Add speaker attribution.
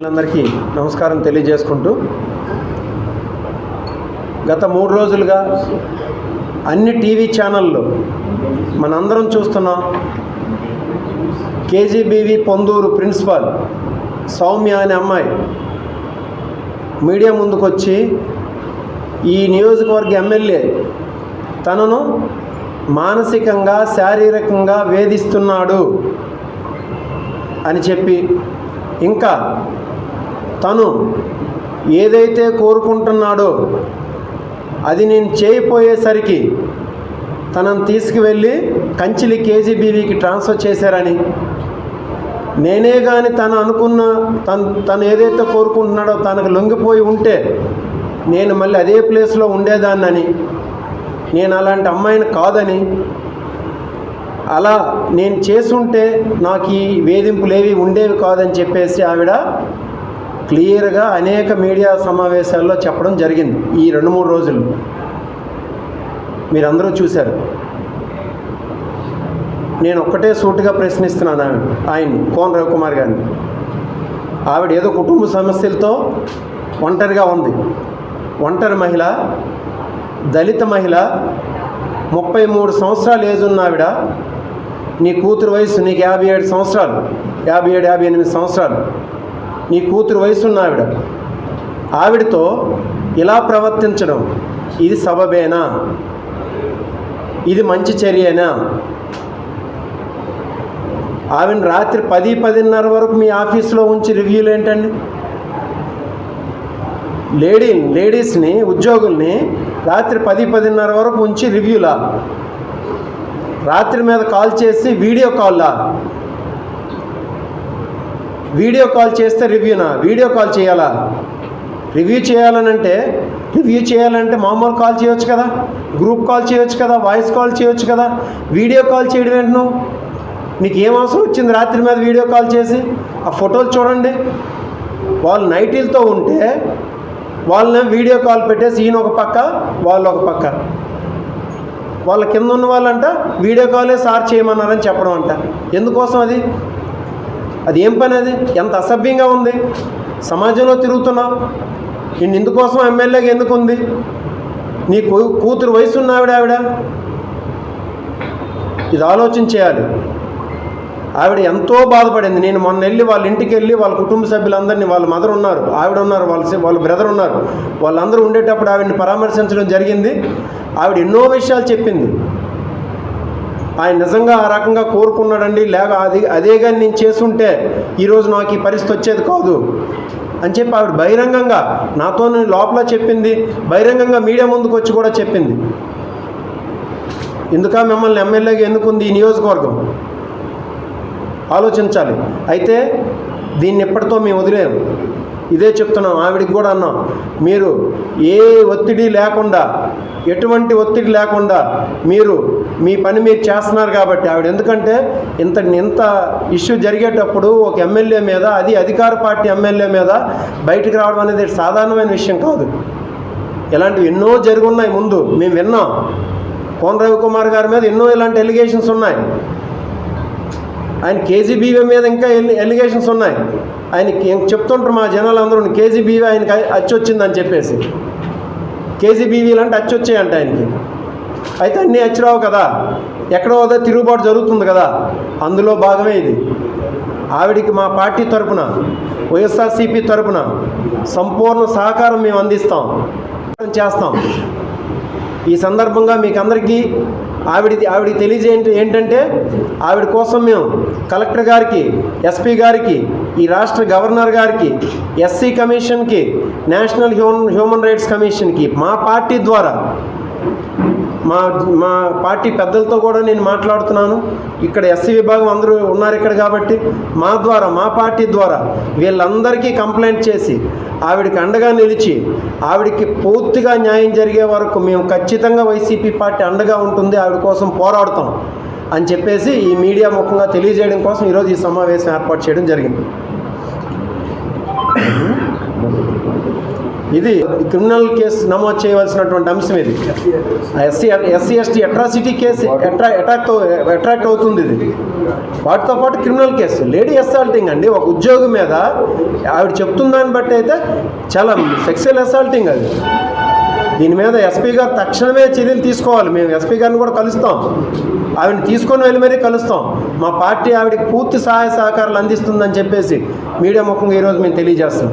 Speaker 1: అందరికీ నమస్కారం తెలియజేసుకుంటూ గత మూడు రోజులుగా అన్ని టీవీ ఛానళ్ళు మనందరం చూస్తున్నాం. కేజీబీవి పొందూరు ప్రిన్సిపాల్ సౌమ్య అనే అమ్మాయి మీడియా ముందుకొచ్చి ఈ నియోజకవర్గ ఎమ్మెల్యే తనను మానసికంగా శారీరకంగా వేధిస్తున్నాడు అని చెప్పి ఇంకా తను ఏదైతే కోరుకుంటున్నాడో అది నేను చేయపోయేసరికి తనను తీసుకువెళ్ళి కంచిలి కేజీబీవీకి ట్రాన్స్ఫర్ చేశారని. నేనే కానీ తను అనుకున్న తను తను ఏదైతే కోరుకుంటున్నాడో తనకు లొంగిపోయి ఉంటే నేను మళ్ళీ అదే ప్లేస్లో ఉండేదాన్నని. నేను అలాంటి అమ్మాయిని కాదని అలా నేను చేసుంటే నాకు ఈ వేధింపులేవి ఉండేవి కాదని చెప్పేసి ఆవిడ క్లియర్గా అనేక మీడియా సమావేశాల్లో చెప్పడం జరిగింది ఈ రెండు మూడు రోజులు. మీరందరూ చూశారు. నేను ఒక్కటే సూటుగా ప్రశ్నిస్తున్నాను ఆవిడ ఆయన్ని కోన్ రవికుమార్ గారిని. ఆవిడ ఏదో కుటుంబ సమస్యలతో ఒంటరిగా ఉంది. ఒంటరి మహిళ దళిత మహిళ ముప్పై మూడు సంవత్సరాలు ఏజ్ ఉన్న ఆవిడ నీ కూతురు వయసు నీకు యాభై ఏడు సంవత్సరాలు. యాభై ఏడు యాభై ఎనిమిది సంవత్సరాలు. నీ కూతురు వయసు ఉన్న ఆవిడ. ఆవిడతో ఇలా ప్రవర్తించడం ఇది సబబేనా? ఇది మంచి చర్యేనా? ఆవిడ రాత్రి పది పదిన్నర వరకు మీ ఆఫీస్లో ఉంచి రివ్యూలు ఏంటండి? లేడీ లేడీస్ని ఉద్యోగుల్ని రాత్రి పది పదిన్నర వరకు ఉంచి రివ్యూలా? రాత్రి మీద కాల్ చేసి వీడియో కాల్లా? వీడియో కాల్ చేస్తే రివ్యూనా? వీడియో కాల్ చేయాలా? రివ్యూ చేయాలనంటే రివ్యూ చేయాలంటే మామూలు కాల్ చేయొచ్చు కదా? గ్రూప్ కాల్ చేయొచ్చు కదా? వాయిస్ కాల్ చేయొచ్చు కదా? వీడియో కాల్ చేయడం ఏంటి నువ్వు? నీకు ఏం అవసరం వచ్చింది రాత్రి మీద వీడియో కాల్ చేసి? ఆ ఫోటోలు చూడండి. వాళ్ళు నైటీలతో ఉంటే వాళ్ళని వీడియో కాల్ పెట్టేసి ఈయన ఒక పక్క వాళ్ళు ఒక పక్క. వాళ్ళ కింద ఉన్న వాళ్ళంట వీడియో కాలే సార్ చేయమన్నారని చెప్పడం అంట. ఎందుకోసం అది? అది ఏం పని అది? ఎంత అసభ్యంగా ఉంది. సమాజంలో తిరుగుతున్నావు. నేను ఇందుకోసం ఎమ్మెల్యేగా ఎందుకు ఉంది? నీ కూతురు వయసు ఉన్న ఆవిడ ఆవిడ. ఇది ఆలోచన చేయాలి. ఆవిడ ఎంతో బాధపడింది. నేను మొన్న వెళ్ళి వాళ్ళ ఇంటికి వెళ్ళి వాళ్ళ కుటుంబ సభ్యులందరినీ వాళ్ళ మదర్ ఉన్నారు ఆవిడ ఉన్నారు వాళ్ళ వాళ్ళ బ్రదర్ ఉన్నారు. వాళ్ళందరూ ఉండేటప్పుడు ఆవిడని పరామర్శించడం జరిగింది. ఆవిడ ఎన్నో విషయాలు చెప్పింది. ఆయన నిజంగా ఆ రకంగా కోరుకున్నాడండి. లేక అది అదే కానీ నేను చేసుంటే ఈరోజు నాకు ఈ పరిస్థితి వచ్చేది కాదు అని చెప్పి ఆవిడ బహిరంగంగా నాతో లోపల చెప్పింది. బహిరంగంగా మీడియా ముందుకు వచ్చి కూడా చెప్పింది. ఎందుక మిమ్మల్ని ఎమ్మెల్యేగా ఎందుకుంది ఈ నియోజకవర్గం? ఆలోచించాలి. అయితే దీన్ని ఎప్పటితో మేము వదిలేము ఇదే చెప్తున్నాం ఆవిడికి కూడా అన్నాం. మీరు ఏ ఒత్తిడి లేకుండా ఎటువంటి ఒత్తిడి లేకుండా మీరు మీ పని మీరు చేస్తున్నారు కాబట్టి ఆవిడ. ఎందుకంటే ఇంత ఇంత ఇష్యూ జరిగేటప్పుడు ఒక ఎమ్మెల్యే మీద అది అధికార పార్టీ ఎమ్మెల్యే మీద బయటికి రావడం అనేది సాధారణమైన విషయం కాదు. ఇలాంటివి ఎన్నో జరుగున్నాయి ముందు. మేము విన్నాం. కోన రవికుమార్ గారి మీద ఎన్నో ఇలాంటి ఎలిగేషన్స్ ఉన్నాయి. ఆయన కేజీబీవీ మీద ఇంకా ఎలి ఎలిగేషన్స్ ఉన్నాయి. ఆయనకి చెప్తుంటారు మా జనాలు అందరూ కేజీబీవీ ఆయనకి అచ్చి వచ్చిందని చెప్పేసి. కేజీబీవీలు అంటే అచ్చి వచ్చాయంట ఆయనకి. అయితే అన్నీ అచ్చిరావు కదా. ఎక్కడో అదో తిరుగుబాటు జరుగుతుంది కదా. అందులో భాగమే ఇది. ఆవిడికి మా పార్టీ తరపున వైఎస్ఆర్సీపీ తరపున సంపూర్ణ సహకారం మేము అందిస్తాం. చేస్తాం. ఈ సందర్భంగా మీకు అందరికీ ఆవిడ ఆవిడకి తెలియజే ఏంటంటే ఆవిడ కోసం మేము కలెక్టర్ గారికి ఎస్పీ గారికి ఈ రాష్ట్ర గవర్నర్ గారికి ఎస్సీ కమిషన్కి నేషనల్ హ్యూమన్ హ్యూమన్ రైట్స్ కమిషన్కి మా పార్టీ ద్వారా మా మా పార్టీ పెద్దలతో కూడా నేను మాట్లాడుతున్నాను. ఇక్కడ ఎస్సీ విభాగం అందరూ ఉన్నారు ఇక్కడ కాబట్టి మా ద్వారా మా పార్టీ ద్వారా వీళ్ళందరికీ కంప్లైంట్ చేసి ఆవిడకి అండగా నిలిచి ఆవిడకి పూర్తిగా న్యాయం జరిగే వరకు మేము ఖచ్చితంగా వైసీపీ పార్టీ అండగా ఉంటుంది ఆవిడ కోసం పోరాడుతాం అని చెప్పేసి ఈ మీడియా ముఖంగా తెలియజేయడం కోసం ఈరోజు ఈ సమావేశం ఏర్పాటు చేయడం జరిగింది. ఇది క్రిమినల్ కేసు నమోదు చేయవలసినటువంటి అంశం ఇది. SC SC ST atrocity case అట్రా attract attract అవుతుంది ఇది. వాటితో పాటు క్రిమినల్ కేసు. లేడీ అసాల్టింగ్ అండి. ఒక ఉద్యోగి మీద ఆవిడ చెప్తున్న దాన్ని బట్టి అయితే చాలా సెక్సువల్ అసాల్టింగ్ అది. దీని మీద ఎస్పీ గారు తక్షణమే చర్యలు తీసుకోవాలి. మేము ఎస్పీ గారిని కూడా కలుస్తాం. ఆవిడని తీసుకొని వెళ్ళి మరీ కలుస్తాం. మా పార్టీ ఆవిడకి పూర్తి సహాయ సహకారాలు అందిస్తుందని చెప్పేసి మీడియా ముఖంగా ఈరోజు మేము తెలియజేస్తాం